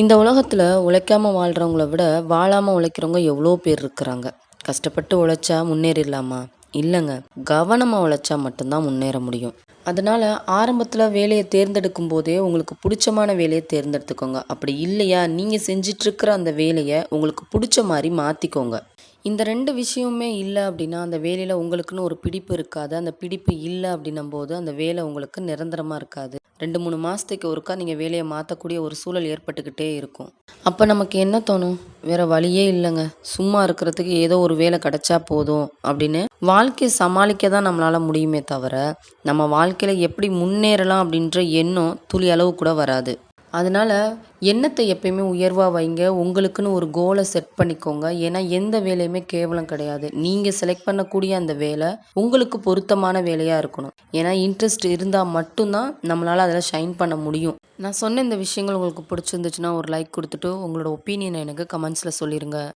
இந்த உலகத்தில் உழைக்காமல் வாழ்கிறவங்கள விட வாழாமல் உழைக்கிறவங்க எவ்வளோ பேர் இருக்கிறாங்க? கஷ்டப்பட்டு உழைச்சா முன்னேறிடலாமா? இல்லைங்க கவனமாக உழைச்சா மட்டும்தான் முன்னேற முடியும். அதனால் ஆரம்பத்தில் வேலையை தேர்ந்தெடுக்கும் போதே உங்களுக்கு பிடிச்சமான வேலையை தேர்ந்தெடுத்துக்கோங்க. அப்படி இல்லையா? நீங்கள் செஞ்சிட்ருக்கிற அந்த வேலையை உங்களுக்கு பிடிச்ச மாதிரி மாற்றிக்கோங்க இந்த ரெண்டு விஷயமுமே இல்லை அப்படின்னா அந்த வேலையில் உங்களுக்குன்னு ஒரு பிடிப்பு இருக்காது. அந்த பிடிப்பு இல்லை அப்படின்னும் போது அந்த வேலை உங்களுக்கு நிரந்தரமாக இருக்காது. ரெண்டு மூணு மாதத்துக்கு ஒருக்கா நீங்கள் வேலையை மாற்றக்கூடிய ஒரு சூழல் ஏற்பட்டுக்கிட்டே இருக்கும். அப்போ நமக்கு என்ன தோணும்? வேறு வழியே இல்லைங்க. சும்மா இருக்கிறதுக்கு ஏதோ ஒரு வேலை கிடைச்சா போதும் அப்படின்னு வாழ்க்கையை சமாளிக்க தான் நம்மளால் முடியுமே தவிர நம்ம வாழ்க்கையில் எப்படி முன்னேறலாம் அப்படின்ற எண்ணம் துளி அளவு கூட வராது. அதனால எண்ணத்தை எப்பயுமே உயர்வாக வைங்க. உங்களுக்குன்னு ஒரு கோலை செட் பண்ணிக்கோங்க. ஏன்னா எந்த வேலையுமே கேவலம் கிடையாது. நீங்கள் செலக்ட் பண்ணக்கூடிய அந்த வேலை உங்களுக்கு பொருத்தமான வேலையாக இருக்கணும். ஏன்னா இன்ட்ரெஸ்ட் இருந்தால் மட்டும்தான் நம்மளால் அதில் ஷைன் பண்ண முடியும். நான் சொன்ன இந்த விஷயங்கள் உங்களுக்கு பிடிச்சிருந்துச்சுன்னா ஒரு லைக் கொடுத்துட்டு உங்களோட ஒப்பீனியனை எனக்கு கமெண்ட்ஸில் சொல்லிடுங்க